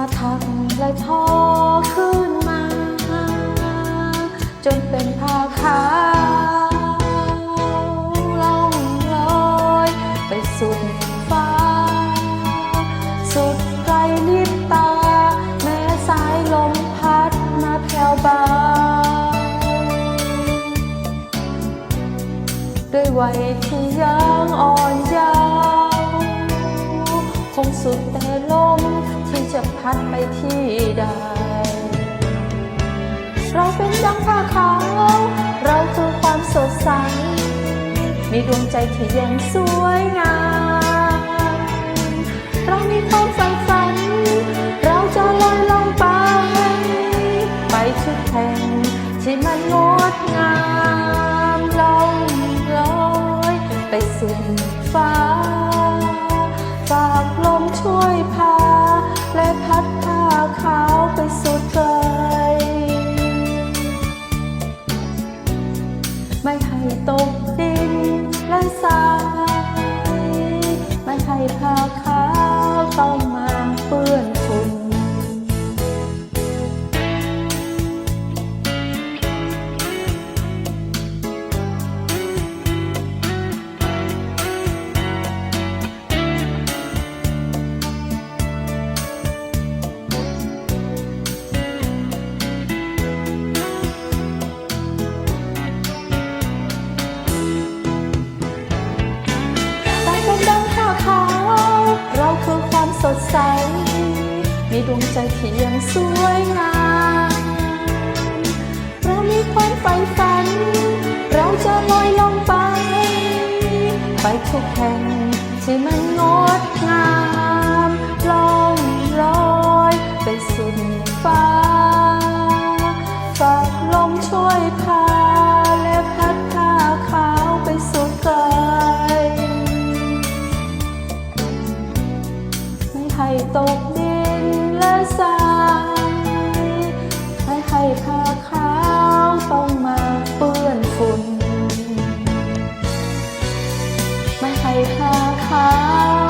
าทักและทอขึ้นมา จนเป็นผ้าขาวล่องลอยไปสุดฟ้า สุดไกลลิบตา แม้สายลมพัดมาแผ่วเบาด้วยวัยที่ยังอ่อนเยาว์คงสุดแต่ลม ที่จะพัดไปที่ใด เราเป็นดังผ้าขาว เราคือความสดใส มีดวงใจที่ยังสวยงาม เรามีความใฝ่ฝัน เราจะลอยลงไป ไปทุกแห่งที่มันงดงาม ไจเทียงสวยงาม เรามีความใฝ่ฝัน เราจะลอยลงไป ไปทุกแห่งที่มันงดงามลองลอยไปสุดฟ้า ฝากลมช่วยพา และพัดพาขาวไปสุดไกล ไม่ให้ตกดิ และสายไม่ให้ผ้าขาวต้องมาเปื้อนฝุ่นไม่ให้ผ้าขาว